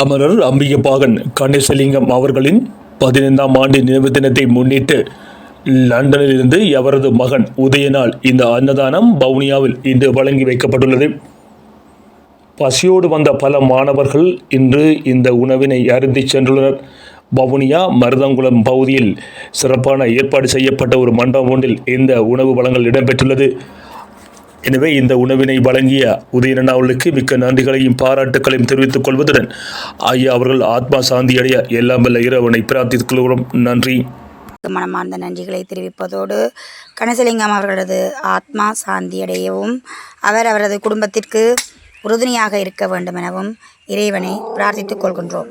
அமரர் அம்பிகபாகன் கணேசலிங்கம் அவர்களின் பதினைந்தாம் ஆண்டு நினைவு தினத்தை முன்னிட்டு லண்டனில் இருந்து அவரது மகன் உதயநாள் இந்த அன்னதானம் வவுனியாவில் இன்று வழங்கி வைக்கப்பட்டுள்ளது. பசியோடு வந்த பல மாணவர்கள் இன்று இந்த உணவினை அருந்திச் சென்றுள்ளனர். வவுனியா மருதங்குளம் பகுதியில் சிறப்பான ஏற்பாடு செய்யப்பட்ட ஒரு மண்டபம் ஒன்றில் இந்த உணவு வழங்கல் இடம்பெற்றுள்ளது. எனவே இந்த உணவினை வழங்கிய உதயணன் அவர்களுக்கு மிக்க நன்றிகளையும் பாராட்டுகளையும் தெரிவித்துக் கொள்வதுடன் ஐயா அவர்கள் ஆத்மா சாந்தியடைய எல்லாம் வல்ல இறைவனை பிரார்த்தித்துக் கொள்கிறோம் நன்றி. மனமார்ந்த நன்றிகளை தெரிவிப்பதோடு கணேசலிங்கம் அவர்களது ஆத்மா சாந்தியடையவும் அவர் அவரது குடும்பத்திற்கு உறுதுணையாக இருக்க வேண்டும் எனவும் இறைவனை பிரார்த்தித்துக் கொள்கின்றோம்.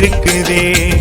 இருக்குதே.